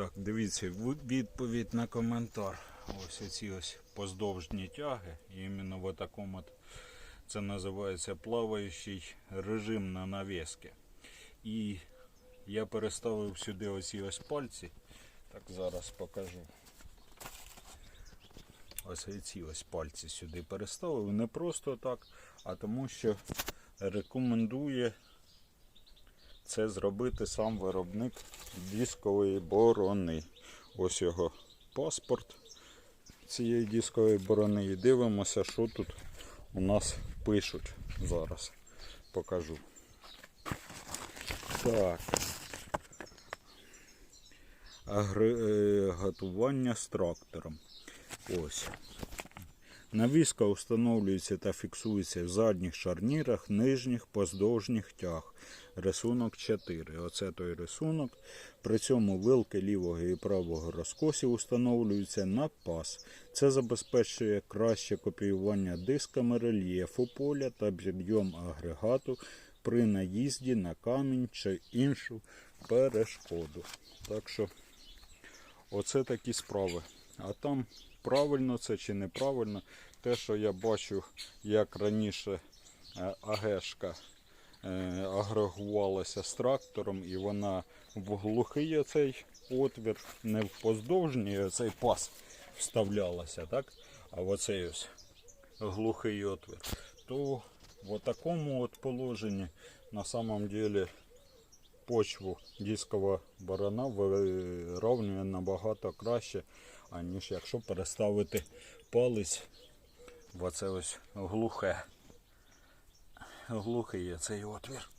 Так, дивіться, відповідь на коментар. Ось ці ось поздовжні тяги. Іменно в такому от, це називається плаваючий режим на навіски. І я переставив сюди оці ось пальці. Так зараз покажу. Ось ці ось пальці сюди переставив. Не просто так, а тому що рекомендує це зробити сам виробник дискової борони. Ось його паспорт цієї дискової борони. І дивимося, що тут у нас пишуть зараз. Покажу. Так. Агрегатування з трактором. Ось. Навіска встановлюється та фіксується в задніх шарнірах, нижніх поздовжніх тяг. Рисунок 4. Оце той рисунок. При цьому вилки лівого і правого розкосів встановлюються на пас. Це забезпечує краще копіювання дисками рельєфу поля та підйом агрегату при наїзді на камінь чи іншу перешкоду. Так що Оце такі справи. А там правильно це чи неправильно, те, що я бачу, як раніше е, АГшка е, агрегувалася з трактором, і вона в глухий отвір, не в поздовжній оцей пас вставлялася, так? а в оцей ось глухий отвір. То в такому от положенні на самом деле почву дискова барана вирівнює набагато краще, аніж якщо переставити палець в оце ось глухе. Глухий є цей отвір.